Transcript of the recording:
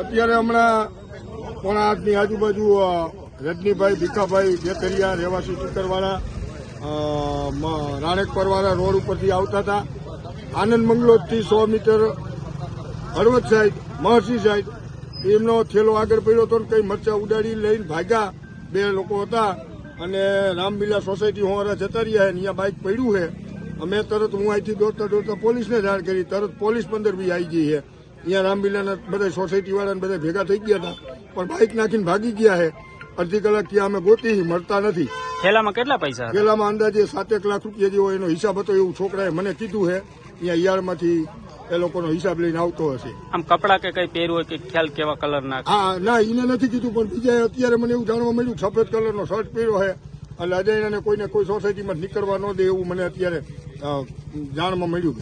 અત્યારે હમણાં પોણા આઠની આજુબાજુ રજનીભાઈ, ભીખાભાઈ, જેતરિયા, રહેવાસી ચિત્તરવાળા રાણેકપરવાળા રોડ ઉપરથી આવતા હતા. આનંદ મંગલોજથી સો metre, Halvad side, Maharshi side, એમનો થેલો આગળ પડ્યો હતો કઈ મરચા ઉડાડી લઈને ભાગ્યા બે લોકો હતા. અને રામબીલા સોસાયટી હોવારા જતા રહ્યા છે અહીંયા બાઇક પડ્યું છે. અમે તરત હું અહીંથી દોડતા દોડતા પોલીસને જાણ કરી. તરત પોલીસ પંદર બી આવી ગઈ છે. અહીંયા રામબીલાના બધા સોસાયટી વાળાને બધા ભેગા થઈ ગયા હતા. પણ બાઇક નાખીને ભાગી ગયા છે. અડધી કલાક ત્યાં અમે ગોતી મળતા નથી. થેલામાં કેટલા પૈસા થેલામાં અંદાજે અંદાજે સાતેક લાખ રૂપિયા જેવો એનો હિસાબ હતો એવું છોકરાએ મને કીધું છે. અહીંયા યાર્ડમાંથી એ લોકોનો હિસાબ લઈને આવતો હશે. આમ કપડા કે કઈ પહેરવું હોય કે ખ્યાલ કેવા કલર ના હા ના એને નથી કીધું પણ બીજા અત્યારે મને એવું જાણવા મળ્યું સફેદ કલરનો શર્ટ પહેર્યો છે. એટલે અજય કોઈને કોઈ સોસાયટીમાં નીકળવા ન દે એવું મને અત્યારે જાણવા મળ્યું